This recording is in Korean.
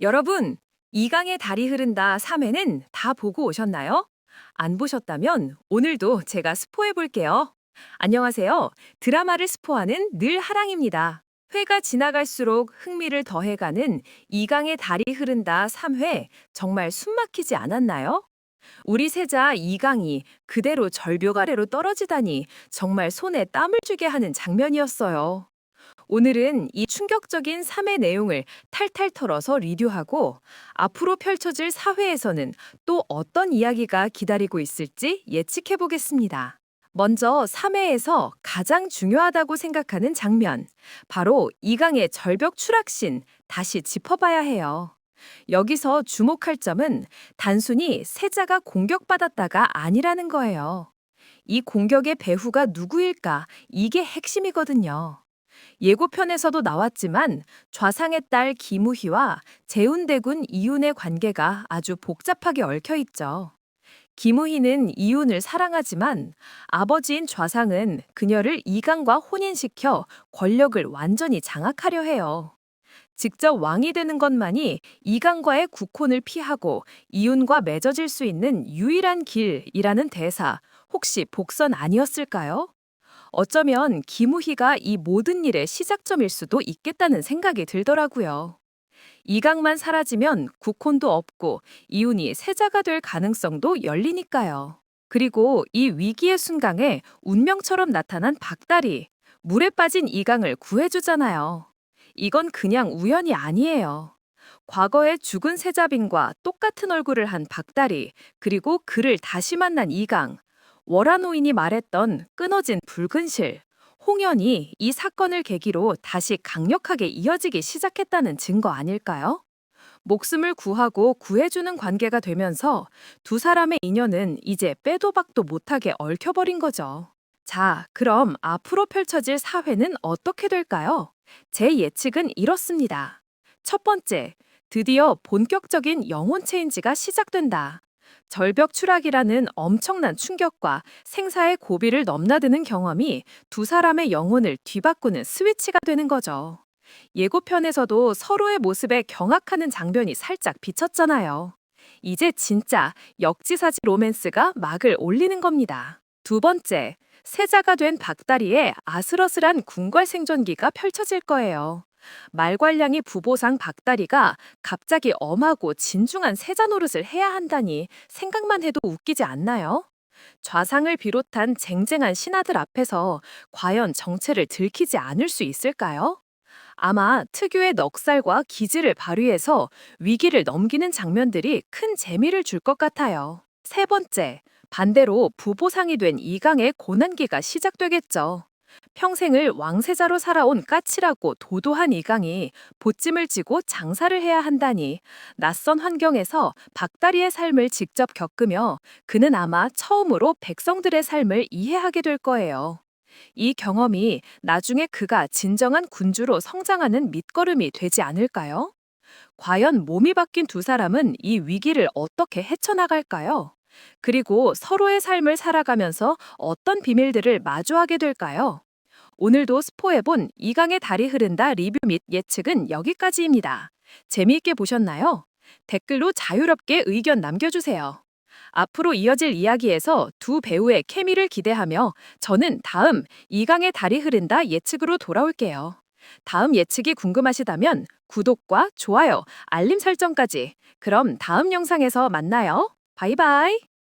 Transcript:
여러분, 이강의 달이 흐른다 3회는 다 보고 오셨나요? 안 보셨다면 오늘도 제가 스포해 볼게요. 안녕하세요. 드라마를 스포하는 늘 하랑입니다. 회가 지나갈수록 흥미를 더해가는 이강의 달이 흐른다 3회 정말 숨막히지 않았나요? 우리 세자 이강이 그대로 절벽 아래로 떨어지다니 정말 손에 땀을 쥐게 하는 장면이었어요. 오늘은 이 충격적인 3회 내용을 탈탈 털어서 리뷰하고 앞으로 펼쳐질 4회에서는 또 어떤 이야기가 기다리고 있을지 예측해 보겠습니다. 먼저 3회에서 가장 중요하다고 생각하는 장면, 바로 이강의 절벽 추락신 다시 짚어봐야 해요. 여기서 주목할 점은 단순히 세자가 공격받았다가 아니라는 거예요. 이 공격의 배후가 누구일까? 이게 핵심이거든요. 예고편에서도 나왔지만 좌상의 딸 김우희와 재운대군 이윤의 관계가 아주 복잡하게 얽혀 있죠. 김우희는 이윤을 사랑하지만 아버지인 좌상은 그녀를 이강과 혼인시켜 권력을 완전히 장악하려 해요. 직접 왕이 되는 것만이 이강과의 국혼을 피하고 이윤과 맺어질 수 있는 유일한 길이라는 대사 혹시 복선 아니었을까요? 어쩌면 김우희가 이 모든 일의 시작점일 수도 있겠다는 생각이 들더라고요. 이강만 사라지면 국혼도 없고 이윤이 세자가 될 가능성도 열리니까요. 그리고 이 위기의 순간에 운명처럼 나타난 박달이 물에 빠진 이강을 구해주잖아요. 이건 그냥 우연이 아니에요. 과거에 죽은 세자빈과 똑같은 얼굴을 한 박달이 그리고 그를 다시 만난 이강 월화노인이 말했던 끊어진 붉은 실, 홍연이 이 사건을 계기로 다시 강력하게 이어지기 시작했다는 증거 아닐까요? 목숨을 구하고 구해주는 관계가 되면서 두 사람의 인연은 이제 빼도 박도 못하게 얽혀버린 거죠. 자, 그럼 앞으로 펼쳐질 사회는 어떻게 될까요? 제 예측은 이렇습니다. 첫 번째, 드디어 본격적인 영혼 체인지가 시작된다. 절벽 추락이라는 엄청난 충격과 생사의 고비를 넘나드는 경험이 두 사람의 영혼을 뒤바꾸는 스위치가 되는 거죠. 예고편에서도 서로의 모습에 경악하는 장면이 살짝 비쳤잖아요. 이제 진짜 역지사지 로맨스가 막을 올리는 겁니다. 두 번째, 세자가 된 박다리의 아슬아슬한 궁궐 생존기가 펼쳐질 거예요. 말괄량이 부보상 박다리가 갑자기 엄하고 진중한 세자 노릇을 해야 한다니 생각만 해도 웃기지 않나요? 좌상을 비롯한 쟁쟁한 신하들 앞에서 과연 정체를 들키지 않을 수 있을까요? 아마 특유의 넉살과 기질을 발휘해서 위기를 넘기는 장면들이 큰 재미를 줄 것 같아요. 세 번째, 반대로 부보상이 된 이강의 고난기가 시작되겠죠. 평생을 왕세자로 살아온 까칠하고 도도한 이강이 보찜을 지고 장사를 해야 한다니 낯선 환경에서 박다리의 삶을 직접 겪으며 그는 아마 처음으로 백성들의 삶을 이해하게 될 거예요. 이 경험이 나중에 그가 진정한 군주로 성장하는 밑거름이 되지 않을까요? 과연 몸이 바뀐 두 사람은 이 위기를 어떻게 헤쳐나갈까요? 그리고 서로의 삶을 살아가면서 어떤 비밀들을 마주하게 될까요? 오늘도 스포해본 이강의 달이 흐른다 리뷰 및 예측은 여기까지입니다. 재미있게 보셨나요? 댓글로 자유롭게 의견 남겨주세요. 앞으로 이어질 이야기에서 두 배우의 케미를 기대하며 저는 다음 이강의 달이 흐른다 예측으로 돌아올게요. 다음 예측이 궁금하시다면 구독과 좋아요, 알림 설정까지. 그럼 다음 영상에서 만나요. 바이바이.